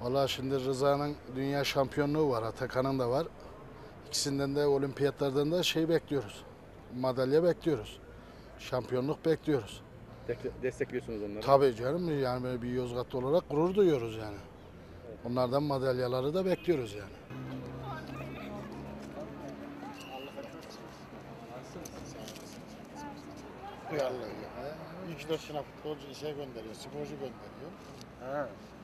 Valla şimdi Rıza'nın dünya şampiyonluğu var, Atakan'ın da var. İkisinden de olimpiyatlardan da şey bekliyoruz. Madalya bekliyoruz. Şampiyonluk bekliyoruz. Destek- Destekliyorsunuz onları. Tabii canım yani böyle bir Yozgatlı olarak gurur duyuyoruz yani. Onlardan madalyaları da bekliyoruz yani. Vallahi ya. 3-4 tane futbolcu işe gönderiyor, sporcu gönderiyor.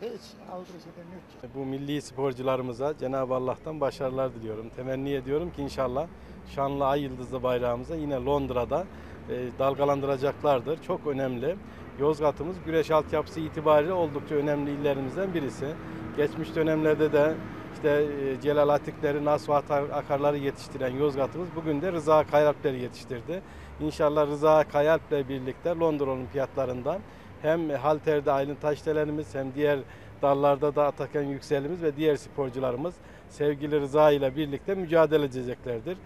Hiç aldırış edemiyor ki. Bu milli sporcularımıza Cenab-ı Allah'tan başarılar diliyorum. Temenni ediyorum ki inşallah şanlı ay yıldızlı bayrağımıza yine Londra'da e, dalgalandıracaklardır. Çok önemli. Yozgat'ımız güreş altyapısı itibariyle oldukça önemli illerimizden birisi. Geçmiş dönemlerde de işte e, Celal Atikleri, Nasuh Akarları yetiştiren Yozgat'ımız bugün de Rıza Kayalpleri yetiştirdi. İnşallah Rıza Kayalp'le birlikte Londra Olimpiyatlarından hem halterde Aylin Taşdelenimiz hem diğer dallarda da Atakan Yükselimiz ve diğer sporcularımız sevgili Rıza ile birlikte mücadele edeceklerdir.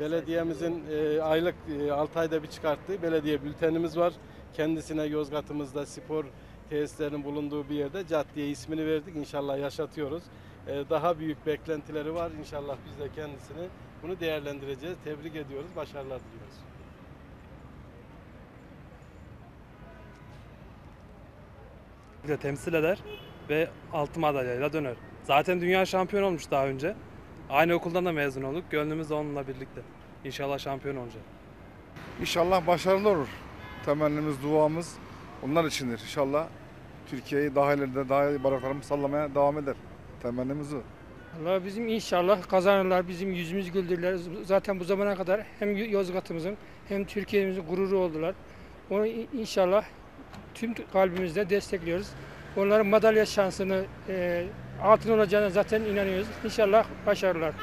Belediyemizin e, aylık 6 ayda bir çıkarttığı belediye bültenimiz var. Kendisine Yozgat'ımızda spor tesislerinin bulunduğu bir yerde caddeye ismini verdik. İnşallah yaşatıyoruz. E, daha büyük beklentileri var. İnşallah biz de kendisini bunu değerlendireceğiz. Tebrik ediyoruz. Başarılar diliyoruz. de temsil eder ve altın madalyayla döner. Zaten dünya şampiyon olmuş daha önce. Aynı okuldan da mezun olduk. Gönlümüz onunla birlikte. İnşallah şampiyon olacak. İnşallah başarılı olur. Temennimiz, duamız onlar içindir. İnşallah Türkiye'yi daha ileride, daha iyi bayraklarımızı sallamaya devam eder. Temennimiz o. Allah bizim inşallah kazanırlar, bizim yüzümüz güldürürler. Zaten bu zamana kadar hem Yozgat'ımızın hem Türkiye'mizin gururu oldular. Onu inşallah tüm kalbimizle destekliyoruz. Onların madalya şansını e, altın olacağına zaten inanıyoruz. İnşallah başarılar.